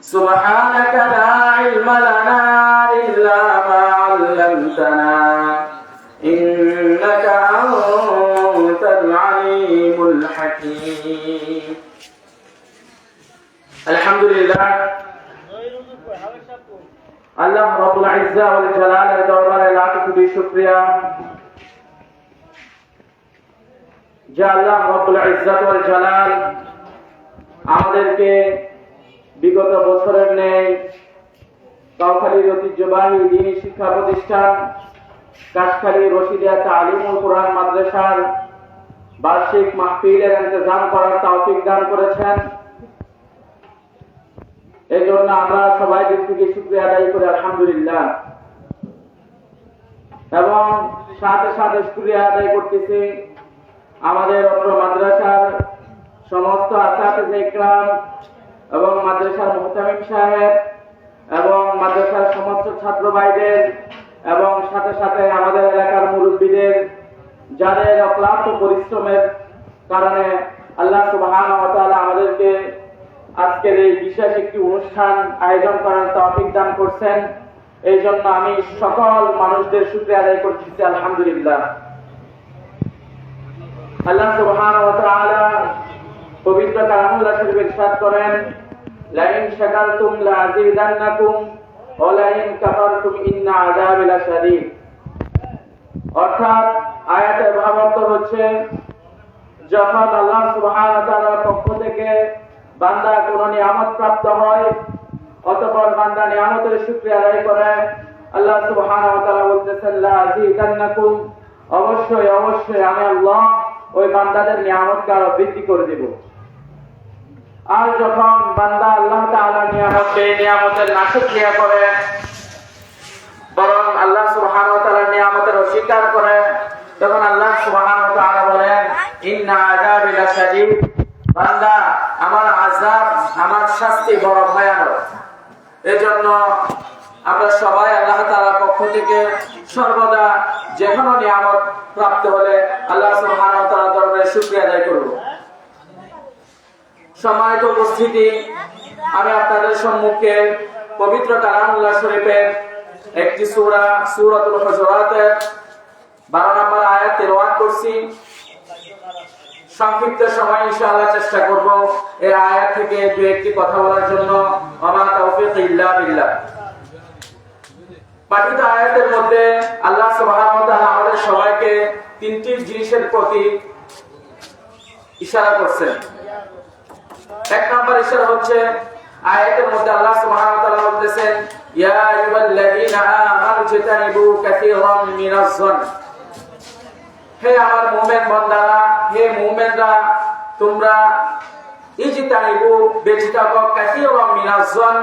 سبحانك لا علم لنا إلا ما علمتنا إنك أنت العليم الحكيم الحمد لله আল্লাহ রব্বুল ইজ্জা ওয়াল জালালের দরবারে লাখ কোটি শুকরিয়া যে আল্লাহ রব্বুল ইজ্জাত ওয়াল জালাল আমাদেরকে বিগত বছরের নেই কাউখালীর ঐতিহ্যবাহী দিনী শিক্ষা প্রতিষ্ঠান, কাশখালী রশিদিয়া তালিমুল কোরআন মাদ্রাসার বার্ষিক মাহফিলের ইন্তজাম করার তৌফিক দান করেছেন। এই জন্য আমরা সবাই দিক থেকে শুক্রিয়া আদায় করি, আলহামদুলিল্লাহ। এবং সাথে সাথে শুক্রিয়া আদায় করতেছি আমাদের অত্র মাদ্রাসার সমস্ত আসাতে ইকরাম এবং মাদ্রাসার মোহতামিম সাহেব এবং মাদ্রাসার সমস্ত ছাত্র ভাইদের এবং সাথে সাথে আমাদের এলাকার মুরব্বীদের, যাদের অক্লান্ত পরিশ্রমের কারণে আল্লাহ সুবহান আমাদেরকে আজকের এই বিশেষ একটি অনুষ্ঠান আয়োজন করার তৌফিক দান করছেন। এই জন্য আমি সকল মানুষদের শুকরিয়া আদায় করতেছি আলহামদুলিল্লাহ। আল্লাহ তাআলা পবিত্র কালামুল্লাহ শরীফে ইরশাদ করেন। লাইন ইন্না অর্থাৎ আয়াতের ভাবার্থ হচ্ছে, যখন আল্লাহ সুবহানাহু পক্ষ থেকে বান্দা কোনো নিয়ামত প্রাপ্ত হয়, অতঃপর বান্দা নিয়ামতের শুকরিয়া আদায় করে, আল্লাহ সুবহানাহু ওয়া তাআলা বলতেছেন অবশ্যই অবশ্যই আমি আল্লাহ ওই বান্দাদের নিয়ামতকে আরও বৃদ্ধি করে দেব। আর যখন বান্দা আল্লাহ তাআলা নিয়ামত নিয়ামতের করে, বরং আল্লাহ সুবহানাহু ওয়া তাআলার নিয়ামতের অস্বীকার করে, তখন আল্লাহ সুবহানাহু ওয়া তাআলা বলেন, ইন্না আযাবি বান্দা, আমার আযাব, আমার শাস্তি বড় ভয়ানক। এজন্য আমরা সবাই আল্লাহ তাআলার পক্ষ থেকে সর্বদা যে নিয়ামত প্রাপ্ত হলে আল্লাহ সুবহানাহু ওয়া দরবারে শুকরিয়া আদায় করব। সম্মানিত উপস্থিতি, আমি আপনাদের সম্মুখে পবিত্র কালামুল্লাহ শরীফের একটি সূরা, সূরাতুল হুজুরাতের 12 নম্বর আয়াত তেলাওয়াত করছি। সংক্ষিপ্ত সময় ইনশাআল্লাহ চেষ্টা করব এই আয়াত থেকে দু একটি কথা বলার জন্য। আমা তাওফিক ইল্লা বিল্লাহ। পাঠিত আয়াতের মধ্যে আল্লাহ সুবহানাহু আমাদের সবাইকে তিনটি জিনিসের প্রতি ইশারা করছেন। এক নম্বর হচ্ছে আয়াতের মধ্যে আল্লাহ সুবহানাহু ওয়া তাআলা বলতেছেন ইয়া আইয়ুহাল্লাযীনা আমানু জিতানিবু কাসীরাম মিনাজ যন। হে আমার মুমিন বান্দারা, হে মুমিনরা, তোমরা ইজতানিবু বেঁচে থাকো কাসীরাম মিনাজ যন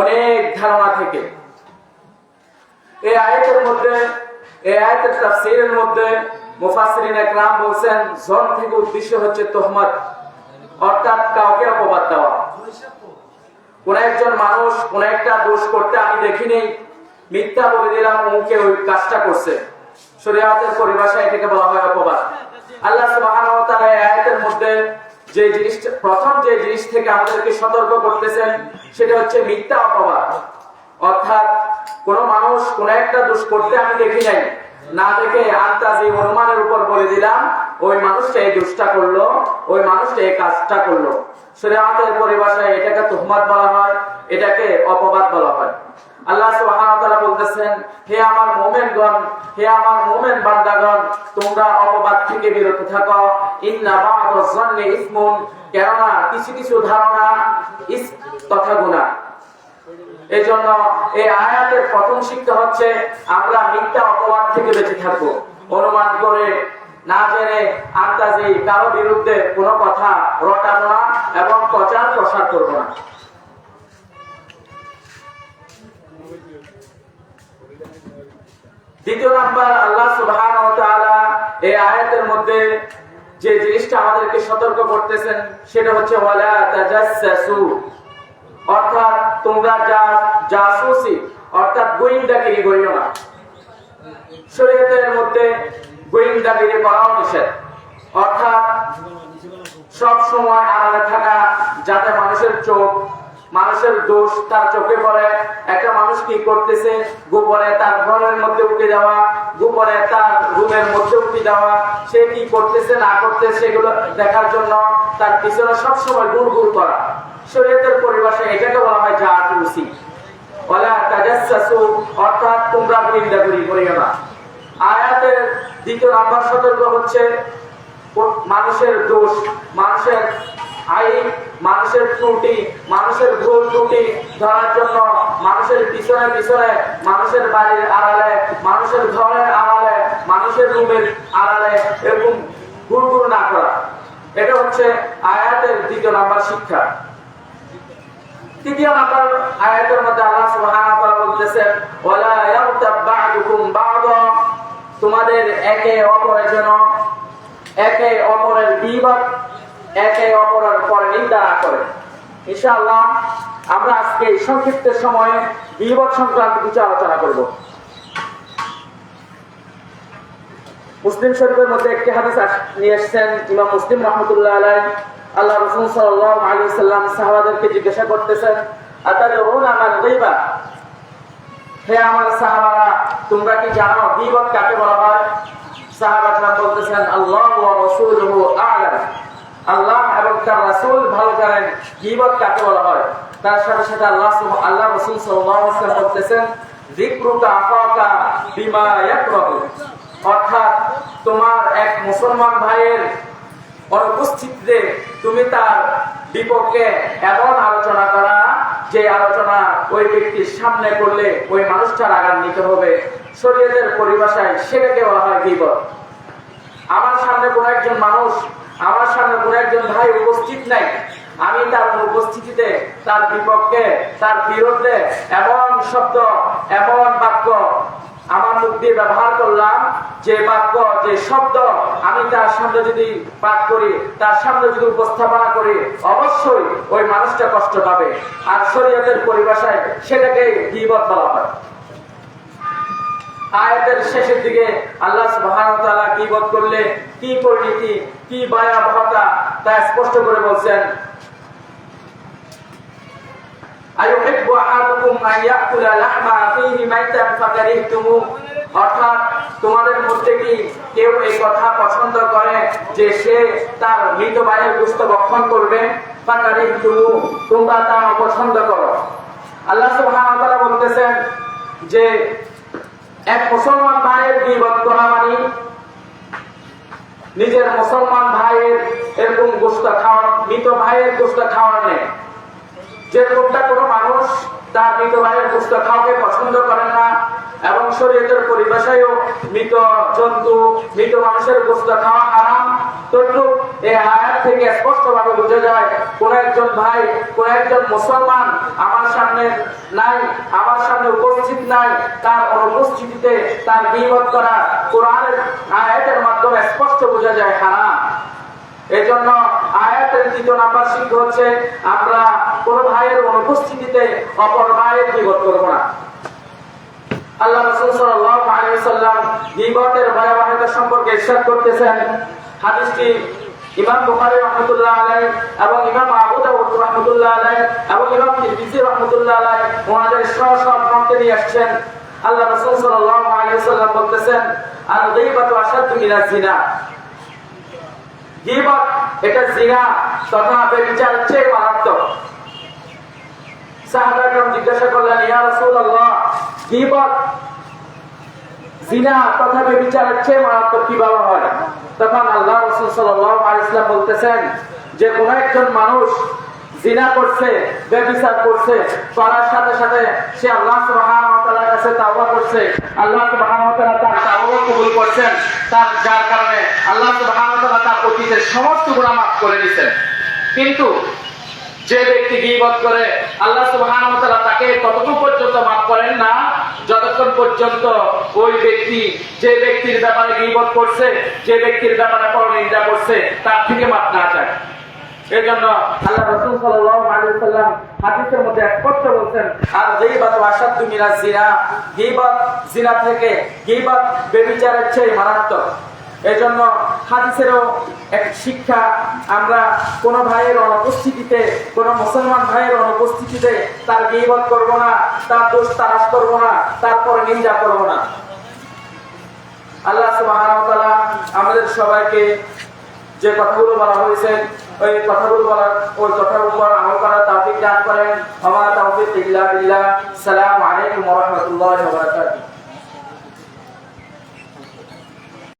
অনেক ধারণা থেকে। এই আয়াতের মধ্যে এই আয়াতের তাফসীরের মধ্যে মুফাসসিরিন একরাম বলছেন, জন থেকে উদ্দেশ্য হচ্ছে তোহমত। অর্থাৎ কাউকে অপবাদ দেওয়া। কোন একজন মানুষ কোন একটা দোষ করতে আমি দেখিনি। মিথ্যা বলে দিলাম মুখে ওই কাজটা করছে। শরীয়তের পরিভাষায় এটাকে বলা হয় অপবাদ। আল্লাহ সুবহানাহু আয়াতের মধ্যে যে জিনিসটা প্রথম যে জিনিস থেকে আমাদেরকে সতর্ক করতেছেন, সেটা হচ্ছে মিথ্যা অপবাদ। অর্থাৎ কোন মানুষ কোন একটা দোষ করতে আমি দেখি নাই। না দেখে আন্তাজি অনুমানের উপর বলে দিলাম, ওই মানুষটা এই দোষটা করল, ওই মানুষটা এই কাজটা করল। শরীয়তের পরিভাষায় এটাকে তুহমত বলা হয়, এটাকে অপবাদ বলা হয়। কেননা কিছু কিছু ধারণা ইস তথা এই জন্য এই আয়াতের প্রথম শিক্ষা হচ্ছে, আমরা মিথ্যা অপবাদ থেকে বেঁচে থাকব। অনুমান করে না জেনে আন্দাজে কারও বিরুদ্ধে কোনো কথা রটাবো না এবং প্রচার প্রসার করব না। দ্বিতীয় নাম্বার, আল্লাহ সুবহান এই আয়াতের মধ্যে যে জিনিসটা আমাদেরকে সতর্ক করতেছেন, সেটা হচ্ছে, ওয়ালা তাজাসসু অর্থাৎ তোমরা যা জাসুসি অর্থাৎ গোয়েন্দাগিরি করিও না শরীয়তের মধ্যে গোয়েন্দাগিরি করাও নিষেধ। অর্থাৎ সব সময় আড়ালে থাকা যাতে মানুষের চোখ, মানুষের দোষ তার চোখে পড়ে, একটা মানুষ কি করতেছে? গোপনে তার ঘরের মধ্যে উঠে যাওয়া, গোপনে তার রুমের মধ্যে উঠে যাওয়া, সে কি করতেছে, না করতেছে, সেগুলো দেখার জন্য তার পিছনে সবসময় গুড় গুড় করা। শরীয়তের এটাকে বলা হয় ওলা তাজাসসু অর্থাৎ তোমরা করিও না আয়াতের দ্বিতীয় সতর্ক হচ্ছে, মানুষের দোষ, মানুষের আইন, মানুষের ত্রুটি, মানুষের ভুল ত্রুটি ধরার জন্য মানুষের পিছনে পিছনে, মানুষের বাড়ির আড়ালে, মানুষের ঘরের আড়ালে, মানুষের রুমের আড়ালে এরকম গুড়গুড় না করা। এটা হচ্ছে আয়াতের দ্বিতীয় নাম্বার শিক্ষা। তৃতীয় নাম্বার আয়াতের মধ্যে আল্লাহ সুবহানাহু ওয়া বলতেছেন ওয়ালা ইয়াগতাব বা'দুকুম বা'দা তোমাদের একে অপরের জন্য একে অপরের বিবাদ একে অপরের পর নিন্দা করে। ইনশাআল্লাহ, আমরা আজকে এই সংক্ষিপ্ত সময়ে বিবাদ সংক্রান্ত কিছু আলোচনা করব। মুসলিম শরীফের মধ্যে একটি হাদিস নিয়ে এসেছেন ইমাম মুসলিম রহমতুল্লাহ আলাই আল্লাহ রসুল সাল্লাল্লাহু আলাইহি সাল্লাম সাহাবাদেরকে জিজ্ঞাসা করতেছেন, আতাদরুনা মান গীবা? হে আমার সাহাবারা, তোমরা কি জানো গীবত কাকে বলা হয়? বলতেছেন, আল্লাহ আ'লাম। আল্লাহ এবং তার ভালো জানেন গীবত কাকে বলা হয়। তার সাথে সাথে আল্লাহ আল্লাহ বলতেছেন বিমা অর্থাৎ তোমার এক মুসলমান ভাইয়ের অনুপস্থিতিতে তুমি তার বিপক্ষে এমন আলোচনা করা, যে আলোচনা ওই ব্যক্তির সামনে করলে ওই মানুষটার আঘাত নিতে হবে। শরীয়তের পরিভাষায় সেটাকে বলা হয় বিপদ আমার সামনে কোন একজন মানুষ, আমার সামনে কোন একজন ভাই উপস্থিত নাই। আমি তার উপস্থিতিতে, তার বিপক্ষে, তার বিরুদ্ধে এমন শব্দ, এমন বাক্য আমার মুখ দিয়ে ব্যবহার করলাম, যে বাক্য, যে শব্দ, আমি তার সামনে যদি পাঠ করি, তার সামনে যদি উপস্থাপনা করি, অবশ্যই ওই মানুষটা কষ্ট পাবে। আর শরীয়তের পরিভাষায় সেটাকে গীবত বলা হয়। আয়াতের শেষের দিকে আল্লাহ সুবহানাহু ওয়া তাআলা করলে কি পরিণতি, কি ভয়াবহতা তা স্পষ্ট করে বলছেন। আইয়ুহিব্বু আহাদুকুম ইয়াকুলা লাহমা মাইতান অর্থাৎ তোমাদের মধ্যে কি কেউ এই কথা পছন্দ করে যে সে তার মৃত গোশত ভক্ষণ করবে? তোমরা তা পছন্দ করো। আল্লাহ সুবহানাহু বলতেছেন যে, এক মুসলমান ভাইয়ের নিজের মুসলমান ভাইয়ের এরকম গোষ্ঠ খাওয়ার মৃত ভাইয়ের গোষ্ঠ খাওয়ার নেই। যে লোকটা কোনো মানুষ, তার মৃত ভাইয়ের গোষ্ঠ খাওয়াকে পছন্দ করেন না এবং শরীয়তের পরিভাষায়ও মৃত জন্তু, মৃত মানুষের গোষ্ঠ খাওয়া হারাম। তদ্রুপ এই আয়াত থেকে স্পষ্টভাবে বোঝা যায়, কোন একজন ভাই, কোন একজন মুসলমান আমার সামনে নাই, আমার সামনে উপস্থিত নাই, তার অনুপস্থিতিতে তার বিপদ করা কোরআনের আয়াতের মাধ্যমে স্পষ্ট বোঝা যায় হারাম। এই জন্য আয়াতের দ্বিতীয় নাম্বার শিক্ষা হচ্ছে আমরা কোন ভাইয়ের অনুপস্থিতিতে অপর ভাইয়ের বিপদ করব না। আল্লাহ রাসূল সাল্লাল্লাহু আলাইহি সাল্লাম গীবতের ভয়াবহতা সম্পর্কে ইরশাদ করতেছেন। হাদিসটি ইমাম বুখারী রাহমাতুল্লাহ আলাইহি এবং ইমাম আবু দাউদ রাহমাতুল্লাহ আলাইহি এবং ইমাম তিরমিজি রাহমাতুল্লাহ আলাইহি ওনাদের সহ সহ গ্রন্থে নিয়ে আসছেন। আল্লাহ রাসূল সাল্লাল্লাহু আলাইহি সাল্লাম বলতেছেন আল গীবাতু আশাদ্দু মিনাজ জিনা গীবত, এটা জিনা তথা চেয়ে মারাত্মক। সাহাবাগণ জিজ্ঞাসা করলেন, ইয়া রাসূলুল্লাহ, গীবত, জিনা তথা চেয়ে মারাত্মক কীভাবে হয়? তখন আল্লাহ রাসূল সাল্লাল্লাহু আলাইহি ওয়াসাল্লাম বলতেছেন যে, কোন একজন মানুষ জিনা করছে ব্যভিচার করছে করার সাথে সাথে সে আল্লাহ সুবহানাহু ওয়া তাআলার কাছে তাওবা করছে, আল্লাহ সুবহানাহু ওয়া তাআলা তার তাওবা কবুল করছেন, তার যার কারণে আল্লাহ সুবহানাহু ওয়া অতীতের সমস্ত গুনাহ মাফ করে দিয়েছেন। কিন্তু যে ব্যক্তি গীবত করে, আল্লাহ সুবহানাহু ওয়া তাকে ততক্ষণ পর্যন্ত মাফ করেন না, যতক্ষণ পর্যন্ত ওই ব্যক্তি, যে ব্যক্তির ব্যাপারে গীবত করছে, যে ব্যক্তির ব্যাপারে পরনিন্দা করছে, তার থেকে মাফ না চায়। এই জন্য আল্লাহ রাসূল সাল্লাল্লাহু আলাইহি সাল্লাম হাদিসের মধ্যে স্পষ্ট বলছেন, আর গীবত আশাদ্দু মিনাজ জিনা। গীবত জিনা থেকে গীবত ব্যভিচারের চেয়ে মারাত্মক। এই জন্য হাদিসেরও এক শিক্ষা, আমরা কোনো ভাইয়ের অনুপস্থিতিতে, কোনো মুসলমান ভাইয়ের অনুপস্থিতিতে তার গিবত করব না, তার দোষ তারাশ করব না, তারপরে নিন্দা করব না। আল্লাহ ওয়া আমাদের সবাইকে যে কথাগুলো বলা হয়েছে, ওই কথাগুলো বলার, ওই কথার উপর আমল করার তৌফিক দান করেন। মা তাওফিক ইল্লা বিল্লাহ। সালামু আলাইকুম ওয়া রাহমাতুল্লাহি ওয়া বারাকাতুহু।